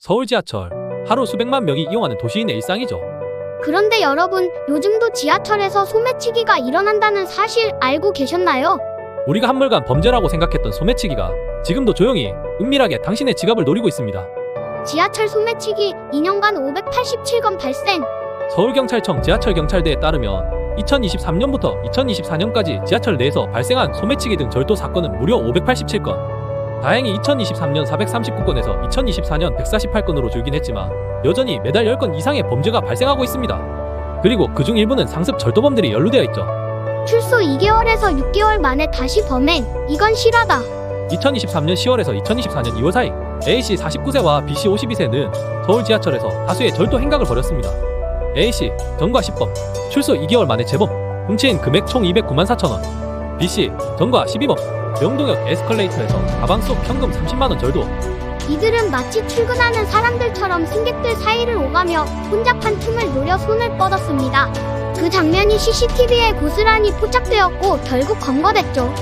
서울 지하철 하루 수백만 명이 이용하는 도시인의 일상이죠. 그런데 여러분, 요즘도 지하철에서 소매치기가 일어난다는 사실 알고 계셨나요? 우리가 한물간 범죄라고 생각했던 소매치기가 지금도 조용히 은밀하게 당신의 지갑을 노리고 있습니다. 지하철 소매치기 2년간 587건 발생. 서울경찰청 지하철경찰대에 따르면 2023년부터 2024년까지 지하철 내에서 발생한 소매치기 등 절도 사건은 무려 587건. 다행히 2023년 439건에서 2024년 148건으로 줄긴 했지만 여전히 매달 10건 이상의 범죄가 발생하고 있습니다. 그리고 그중 일부는 상습 절도범들이 연루되어 있죠. 출소 2개월에서 6개월 만에 다시 범행. 이건 실화다. 2023년 10월에서 2024년 2월 사이 A씨 49세와 B씨 52세는 서울 지하철에서 다수의 절도 행각을 벌였습니다. A씨 전과 10범, 출소 2개월 만에 재범, 훔친 금액 총 209만 4천 원. B씨 전과 12범, 명동역 에스컬레이터에서 가방 속 현금 30만 원 절도. 이들은 마치 출근하는 사람들처럼 승객들 사이를 오가며 혼잡한 틈을 노려 손을 뻗었습니다. 그 장면이 CCTV에 고스란히 포착되었고 결국 검거됐죠.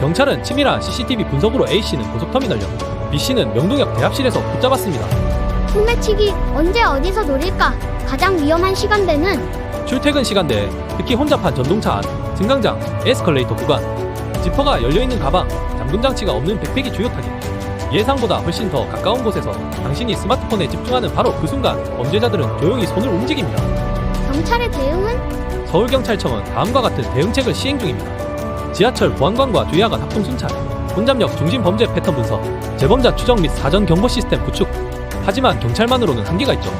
경찰은 치밀한 CCTV 분석으로 A씨는 고속터미널역, B씨는 명동역 대합실에서 붙잡았습니다. 소매치기 언제 어디서 노릴까? 가장 위험한 시간대는 출퇴근 시간대에 특히 혼잡한 전동차 안, 승강장, 에스컬레이터 구간, 지퍼가 열려있는 가방, 잠금 장치가 없는 백팩이 주요 타깃. 예상보다 훨씬 더 가까운 곳에서 당신이 스마트폰에 집중하는 바로 그 순간 범죄자들은 조용히 손을 움직입니다. 경찰의 대응은 서울경찰청은 다음과 같은 대응책을 시행 중입니다. 지하철 보안관과 주의하간 합동 순찰, 혼잡역 중심 범죄 패턴 분석, 재범자 추적 및 사전 경보 시스템 구축. 하지만 경찰만으로는 한계가 있죠.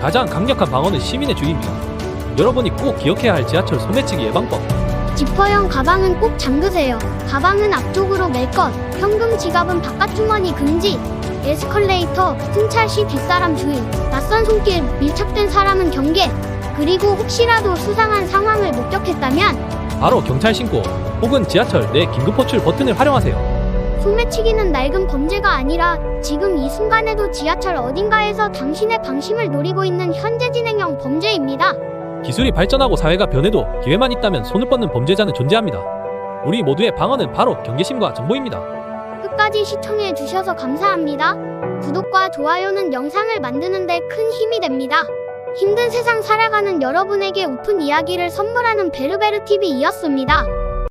가장 강력한 방어는 시민의 주의입니다. 여러분이 꼭 기억해야 할 지하철 소매치기 예방법. 지퍼형 가방은 꼭 잠그세요. 가방은 앞쪽으로 멜 것, 현금 지갑은 바깥 주머니 금지. 에스컬레이터, 승차 시 뒷사람 주의, 낯선 손길, 밀착된 사람은 경계. 그리고 혹시라도 수상한 상황을 목격했다면 바로 경찰 신고 혹은 지하철 내 긴급 호출 버튼을 활용하세요. 소매치기는 낡은 범죄가 아니라 지금 이 순간에도 지하철 어딘가에서 당신의 방심을 노리고 있는 현재 진행형 범죄입니다. 기술이 발전하고 사회가 변해도 기회만 있다면 손을 뻗는 범죄자는 존재합니다. 우리 모두의 방어는 바로 경계심과 정보입니다. 끝까지 시청해 주셔서 감사합니다. 구독과 좋아요는 영상을 만드는데 큰 힘이 됩니다. 힘든 세상 살아가는 여러분에게 오픈 이야기를 선물하는 베르베르 TV이었습니다.